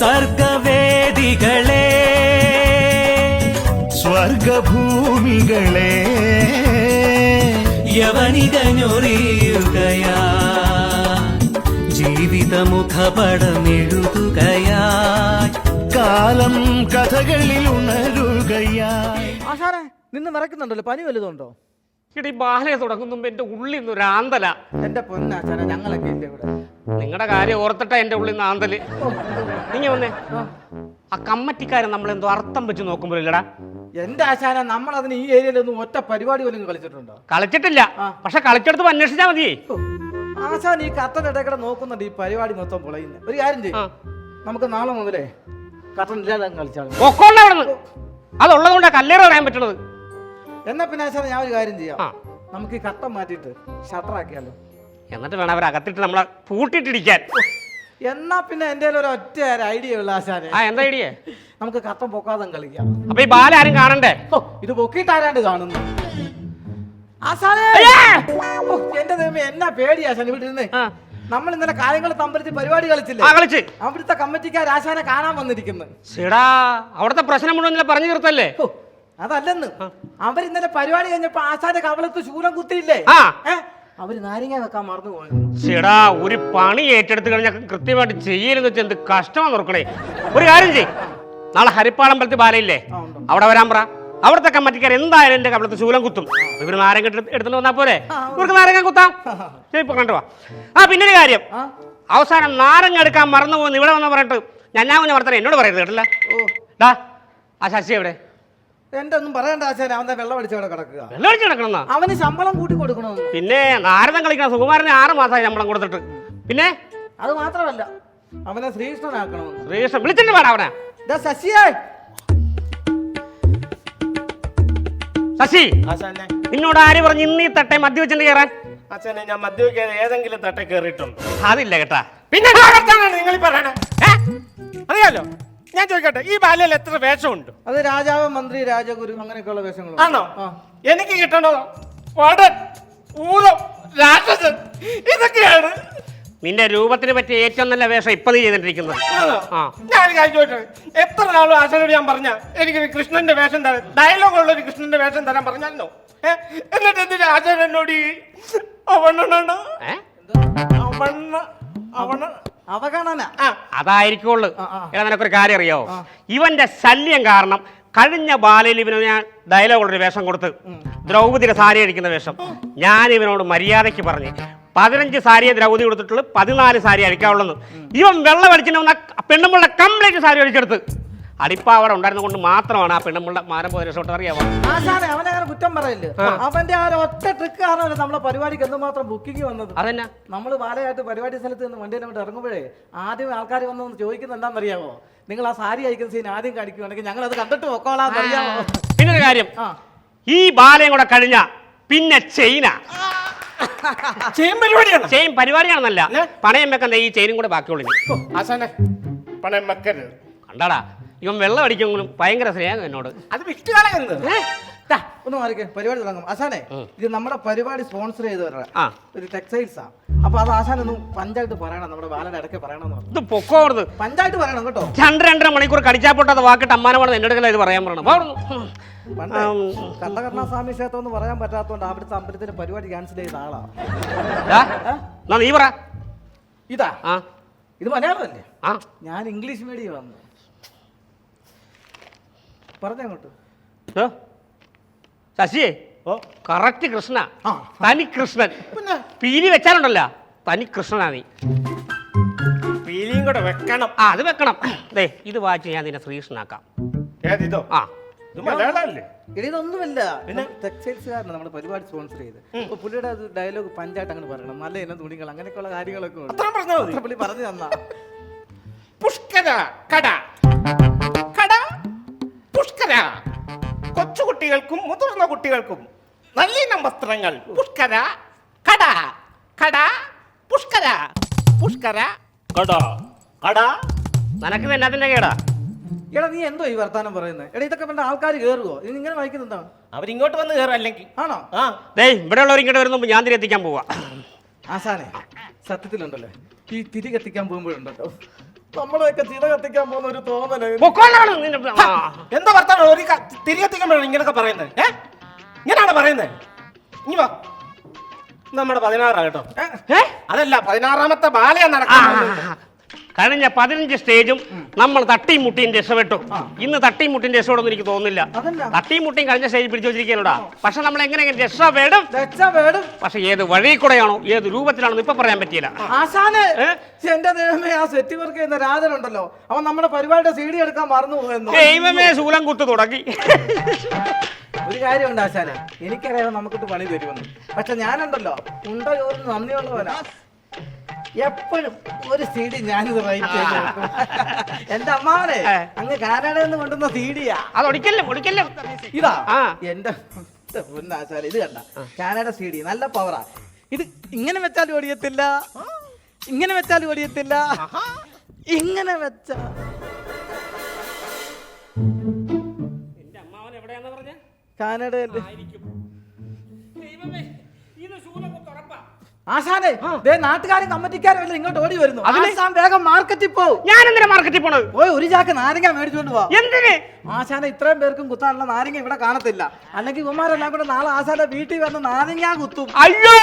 സർഗവേദികളെ സ്വർഗഭൂമികളെ. യവനികഞ്ഞൊറിയുകയാ ജീവിതമുഖപടമെഴുതുകയാ കാലം കഥകളിൽ ഉണരുകയാ ആശാനെ നിന്ന് വിറയ്ക്കുന്നുണ്ടല്ലോ പനി വലുതുണ്ടോ എടി ബാലയെ തുടങ്ങുന്നു എന്റെ ഉള്ളിൽ നിന്ന് ഒരു എന്റെ പൊന്നാശാനെ ഞങ്ങളൊക്കെ ഇല്ല ഇവിടെ? നിങ്ങളുടെ കാര്യം ഓർത്തിട്ടാ എന്റെ ഉള്ളിൽ നിന്ന് ആന്തൽ. നീങ്ങ വന്നേ. ആ കമ്മറ്റിക്കാരൻ നമ്മൾ എന്തോ അർത്ഥം വെച്ച് നോക്കുമ്പോഴില്ലടാ. എന്റെ ആശാന നമ്മൾ അതിന് ഈ ഏരിയയിലൊന്നും ഒറ്റ പരിപാടി പോലും കളിച്ചിട്ടുണ്ടോ? കളിച്ചിട്ടില്ല. പക്ഷെ കളിച്ചെടുത്ത് അന്വേഷിച്ചാ മതി. ആശാൻ ഈ കട്ടന്റെ ഇടയ്ക്കൂടെ നോക്കുന്നുണ്ട് ഈ പരിപാടി മൊത്തം പൊളയുന്ന. ഒരു കാര്യം. ചെയ്യും. നമുക്ക് നാളെ മുതലേ കട്ടൻ ഇല്ലാതെ കളിച്ചാൽ അതുള്ളത് കൊണ്ടാ കല്ലേറ് പറയാൻ പറ്റുന്നത്. എന്നാ പിന്നെ ആശാന ഞാൻ ഒരു കാര്യം ചെയ്യാം. നമുക്ക് ഈ കത്തം മാറ്റിയിട്ട് ഷട്ടറാക്കിയാലോ? എന്നിട്ട് വേണം അവരകത്തിട്ട് നമ്മളെ പൂട്ടിട്ടിരിക്കാൻ. എന്നാ പിന്നെ എന്റെ ഒരു ഒറ്റ ഐഡിയ ഉള്ള ആശാനെ. ആ എന്താ ഐഡിയ? നമുക്ക് കത്തം പൊക്കാതെ കളിക്കാം. അപ്പൊ ഈ ബാല ആരും കാണണ്ടേ? ഓ, ഇത് പൊക്കിട്ട് ആരാണ്ട് കാണുന്നു? ആശാനെ! ഓ, എന്റെ ദൈവമേ എന്നാ പേടി ആശാൻ ഇവിടെ നിന്ന് ആ. നമ്മൾ ഇന്നലെ കാര്യങ്ങൾ തമ്പരത്തി പരിപാടി കളിച്ചില്ലേ? കളിച്ച്. അവിടുത്തെ കമ്മിറ്റിക്കാർ ആശാനെ കാണാൻ വന്നിരിക്കുന്നു. ചേടാ അവിടുത്തെ പ്രശ്നം മുഴുവൻ പറഞ്ഞു തീർത്തല്ലേ? ഓ, അതല്ലെന്ന്. അവരിന്നലെ പരിപാടി കഴിഞ്ഞപ്പോ ആശാന്റെ കവളത്ത് ശൂലം കുത്തിയില്ലേ? ആ. ഏ? അവർ നാരങ്ങ വെക്കാൻ മറന്നു ചേടാ ഒരു പണി ഏറ്റെടുത്ത് കഴിഞ്ഞാൽ കൃത്യമായിട്ട് ചെയ്യലെന്ന് വെച്ചാൽ എന്ത് കഷ്ടമാണ് നോക്കണേ ഒരു കാര്യം ചെയ് നാളെ ഹരിപ്പാളമ്പലത്തിൽ ബാലയില്ലേ. അവിടെ വരാൻ പറ. അവിടുത്തെ കമ്മറ്റിക്കാർ എന്തായാലും എന്റെ കവളത്ത് ശൂലം കുത്തും. ഇവർ നാരങ്ങ എടുത്ത് എടുത്തിട്ട് വന്നാ പോരെ? ഇവർക്ക് നാരങ്ങ കുത്താം. ഇപ്പൊ കണ്ടുവാ ആ പിന്നെ ഒരു കാര്യം അവസാനം നാരങ്ങ എടുക്കാൻ മറന്നു പോകുന്നു ഇവിടെ വന്ന് പറഞ്ഞിട്ട് ഞാൻ കുഞ്ഞ വർത്തന എന്നോട് പറയരുത് കേട്ടില്ല? ഡാ ആ ശശി എവിടെ? എന്റെ ഒന്നും പറയണ്ട ആശാനെ അവന്റെ വെള്ളം അടിച്ചവിടെ കിടക്കുക. വെള്ളം ഒഴിച്ച് കിടക്കണമെന്നാ അവന് ശമ്പളം കൂട്ടി കൊടുക്കണമെന്ന് പിന്നെ നാരദം കളിക്കണം സുകുമാരന് ആറ് മാസമായി ശമ്പളം കൊടുത്തിട്ട്. പിന്നെ? അത് മാത്രമല്ല അവനെ ശ്രീകൃഷ്ണനാക്കണമെന്ന്. ശ്രീകൃഷ്ണൻ വിളിച്ചിട്ട് വേണം അവനെ. ദാ ശശിയേ. ശശി ആശാനെ. നിന്നോട് ആര് പറഞ്ഞു ഇന്ന് ഈ തട്ടെ മദ്യവെച്ചിട്ട് കയറാൻ ആശാനെ ഞാൻ മദ്യപിക്കാതെ ഏതെങ്കിലും തട്ട കയറിയിട്ടുണ്ട് അതില്ല കേട്ടാ. പിന്നെ നിങ്ങൾ പറയണേ? അറിയാലോ? ഞാൻ ചോദിക്കട്ടെ ഈ ബാല്യയിൽ എത്ര വേഷമുണ്ട്? അത് രാജാവ് മന്ത്രി രാജഗുരു അങ്ങനെയൊക്കെയുള്ള വേഷങ്ങളും ആണോ? എനിക്ക് കിട്ടണോ വടൻ ഊരം രാക്ഷസൻ ഇതൊക്കെയാണ്. നിന്റെ രൂപത്തിന് പറ്റിയ ഏറ്റവും നല്ല വേഷം ഇപ്പൊ നീ ചെയ്തിട്ടിരിക്കുന്നത്. ആ. ഞാൻ ചോദിച്ചത് എത്ര നാളും ആശയോട് ഞാൻ പറഞ്ഞ എനിക്ക് കൃഷ്ണന്റെ വേഷം തരാൻ ഡയലോഗ് ഉള്ള ഒരു കൃഷ്ണന്റെ വേഷം തരാൻ പറഞ്ഞല്ലോ എന്നിട്ട് എന്തിനാ ആശാൻ എന്നോട് ഈ അവണ്ണ അവണ്ണ. അവഗണന. അതായിരിക്കുള്ളു. എടാ നിനക്കൊരു കാര്യം അറിയാവോ? ഇവന്റെ ശല്യം കാരണം കഴിഞ്ഞ ബാലയിൽ ഇവന് ഞാൻ ഡയലോഗുള്ളൊരു വേഷം കൊടുത്ത്. ദ്രൗപതിയുടെ സാരി അടിക്കുന്ന വേഷം. ഞാൻ ഇവനോട് മര്യാദയ്ക്ക് പറഞ്ഞു പതിനഞ്ച് സാരിയെ ദ്രൗപതി കൊടുത്തിട്ടുള്ളൂ പതിനാല് സാരി അടിക്കാവുള്ളൂ ഇവൻ വെള്ളം അടിച്ചിട്ട് പെണ്ണുമ്പളുടെ കംപ്ലീറ്റ് സാരി അടിച്ചെടുത്ത് അടിപ്പാവട ഉണ്ടായിരുന്നത് കൊണ്ട് മാത്രമാണ് ആ പെണ്ണുമുള്ള മാനം പോയ രസോട്ട് അറിയാവോ? ആശാനെ അവനെ അങ്ങനെ കുറ്റം പറയില്ല? അവന്റെ ആ ഒരു ഒറ്റ ട്രിക്ക് കാരണം നമ്മളെ പരിപാടിക്ക് എന്തുമാത്രം ബുക്കിംഗ് വന്നത്? അതെന്നാ? നമ്മൾ വാലയായിട്ട് പരിപാടി സ്ഥലത്ത് നിന്ന് വണ്ടിയിൽ അങ്ങോട്ട് ഇറങ്ങുമ്പോഴേ ആദ്യം ആൾക്കാർ വന്ന് ചോദിക്കുന്നത് എന്താണെന്നറിയാമോ നിങ്ങൾ ആ സാരി അയക്കുന്ന സീൻ ആദ്യം കാണിക്കുവാണെങ്കിൽ ഞങ്ങൾ അത് കണ്ടിട്ട് പൊക്കോളാന്ന് അറിയാമോ പിന്നൊരു കാര്യം. ഈ ബാലയും കൂടെ കഴിഞ്ഞ പിന്നെ പരിപാടിയാണ്? ചെയിൻ പരിപാടിയാണെന്നല്ല. പണയം വെക്കുന്ന ഈ ചെയിനും കൂടെ ബാക്കിയുള്ളൂ. ആശാനെ വെക്കരുത്. കണ്ടാടാ. ഇവൻ വെള്ളം അടിക്കുമെങ്കിലും ഭയങ്കര സ്നേഹം എന്നോട്. അത് വിറ്റ് കളയുന്നത് ഒന്ന് മാറിക്കേ പരിപാടി തുടങ്ങും. ആശാനെ ഇത് നമ്മുടെ പരിപാടി സ്പോൺസർ ചെയ്തവരുടെ ആ. ഒരു ടെക്സ്റ്റൈൽസാ അപ്പൊ അത് ആശാൻ ഒന്ന് പഞ്ചായത്ത് പറയണം നമ്മുടെ ബാലൻ ഇടയ്ക്ക് പറയണം ഇത് പൊക്കോർന്ന് പഞ്ചായത്ത് പറയണം കേട്ടോ. രണ്ട് രണ്ടര മണിക്കൂർ കടിച്ചാ പൊട്ടാത്ത വാക്കിട്ട് അമ്മാനമാണ് എന്റെ അടുക്കല ഇത് പറയാൻ പറയണം. കണ്ടകർണസ്വാമി ക്ഷേത്രം എന്ന് പറയാൻ പറ്റാത്തതുകൊണ്ട് അവിടുത്തെ അമ്പലത്തിന്റെ പരിപാടി ക്യാൻസൽ ചെയ്ത ആളാ. നീ പറ. ഇതാ. ആ. ഇത് മലയാളമല്ലേ? അല്ലേ ഞാൻ ഇംഗ്ലീഷ് മീഡിയം വന്നു. പറഞ്ഞങ്ങോട്ട്. ശശിയേ? ഓ. കറക്റ്റ് കൃഷ്ണ. ആ. തനി കൃഷ്ണൻ പിന്നെ? പീലി വെച്ചാലുണ്ടല്ല. തനി കൃഷ്ണനാ നീ. പീലിയും കൂടെ വെക്കണം. ആ അത് വെക്കണം. ദേ ഇത് വായിച്ച് ഞാൻ നിന്നെ ശ്രീകൃഷ്ണനാക്കാം. ഏതിതോ ആ. ഇത് എടി, ഇതൊന്നുമില്ല. ടെക്സ്റ്റൈൽസുകാരനാണ് നമ്മുടെ പരിപാടി സ്പോൺസർ ചെയ്ത് അപ്പൊ പുള്ളിയുടെ ഡയലോഗ് പഞ്ചായത്ത് അങ്ങനെ പറയണം. നല്ല ഇനം തുണികൾ അങ്ങനെയൊക്കെയുള്ള കാര്യങ്ങളൊക്കെ ഉണ്ട്. അത്രയും പറഞ്ഞാൽ മതി. അത്ര പുള്ളി പറഞ്ഞു തന്നാ. പുഷ്കര കട. കൊച്ചുകുട്ടികൾക്കും മുതിർന്ന കുട്ടികൾക്കും നല്ലിനം വസ്ത്രങ്ങൾ. പുഷ്കര കട. കട പുഷ്കര. പുഷ്കര. കട. കട. നിനക്ക് എന്നാത്തിന്റെ കേടാ? എടാ നീ എന്തോ ഈ വർത്താനം പറയുന്നത് എടാ ഇതൊക്കെ പണ്ട് ആൾക്കാർ കയറുവോ ഇത് ഇങ്ങനെ വായിക്കുന്നുണ്ടോ? അവരിങ്ങോട്ട് വന്ന് കയറും അല്ലെങ്കിൽ ആണോ? ആ. ദേ ഇവിടെ ഉള്ളവർ ഇങ്ങോട്ട് വരുന്ന ഞാൻ തിരി എത്തിക്കാൻ പോവാ. ആസാനെ സത്യത്തിലുണ്ടല്ലേ. ഈ തിരി കത്തിക്കാൻ പോകുമ്പോഴുണ്ടല്ലോ. നമ്മളെയൊക്കെ ചിത കത്തിക്കാൻ പോകുന്ന ഒരു തോന്നൽ. പൊക്കോളാണ് നിന്റെ. എന്താ വർത്താനം? ഒരു തിരികെത്തിക്കുമ്പോഴാണ് ഇങ്ങനൊക്കെ പറയുന്നത്. ഏ? ഇങ്ങനെയാണോ പറയുന്നത്. ഇനി വാ. നമ്മുടെ പതിനാറാ കേട്ടോ. അതല്ല പതിനാറാമത്തെ ബാലയാ ആ, നടക്കുന്നത് കഴിഞ്ഞ പതിനഞ്ച് സ്റ്റേജും നമ്മൾ തട്ടിയും മുട്ടിയും രക്ഷപ്പെട്ടു ഇന്ന് തട്ടിയും മുട്ടിയും രക്ഷപ്പെടുമെന്ന് എനിക്ക് തോന്നുന്നില്ല. അതല്ല. തട്ടിയും മുട്ടിയും കഴിഞ്ഞ സ്റ്റേജ് പിടിച്ചു വെച്ചിരിക്കാനോടാ പക്ഷെ നമ്മൾ എങ്ങനെ രക്ഷപ്പെടും? പക്ഷെ ഏത് വഴി കൂടെയാണോ ഏത് രൂപത്തിലാണോ ഇപ്പൊ പറയാൻ പറ്റിയില്ല. ആശാന് എന്റെ ദൈവമേ ആ സെറ്റ് വർക്ക് ചെയ്യുന്ന രാജനുണ്ടല്ലോ അവൻ നമ്മുടെ പരിപാടിയുടെ സി ഡി എടുക്കാൻ മറന്നു ദൈവമേ ശൂലം കുത്തു തുടങ്ങി. ഒരു കാര്യമുണ്ട് ആശാന. എനിക്കറിയാം നമുക്കിട്ട് പണി തരുമെന്ന്. പക്ഷെ ഞാനുണ്ടല്ലോ. ഉണ്ട ചോറിന് നന്ദിയുള്ളവനാ. എപ്പോഴും ഒരു സി ഡി ഞാനിത് റൈറ്റ് എന്റെ അമ്മാവനെ അങ്ങ് കാനഡയിൽ നിന്ന് കൊണ്ടുവന്ന സി ഡിയാ. അത് ഒടിക്കല്ലേ ഒടിക്കല്ലേ? ഇതാ. എന്റെ ഇത് കണ്ട. കാനഡ സി ഡി നല്ല പവറാ ഇത് ഇങ്ങനെ വെച്ചാൽ ഓടിയത്തില്ല ഇങ്ങനെ വെച്ചാൽ ഓടിയത്തില്ല ഇങ്ങനെ വെച്ച. എന്റെ അമ്മാവൻ എവിടെയാന്ന് പറഞ്ഞ? കാനഡയിൽ. ആശാനെ ദേ നാട്ടുകാരും കമ്മിറ്റിക്കാരും ഇങ്ങോട്ട് ഓടി വരുന്നു? ആശാൻ വേഗം മാർക്കറ്റിൽ പോ. ഞാൻ എന്തിനാ മാർക്കറ്റിൽ പോണത്? പോയി ഒരു ചാക്ക് നാരങ്ങ മേടിച്ചുകൊണ്ട് പോ എന്തിന്? ആശാന ഇത്രയും പേർക്കും കുത്താനുള്ള നാരങ്ങ ഇവിടെ കാണത്തില്ല. അല്ലെങ്കിൽ ഇവന്മാരെല്ലാം കൂടെ നാളെ ആശാന്റെ വീട്ടിൽ വന്ന് നാരങ്ങ കുത്തും. അയ്യോ!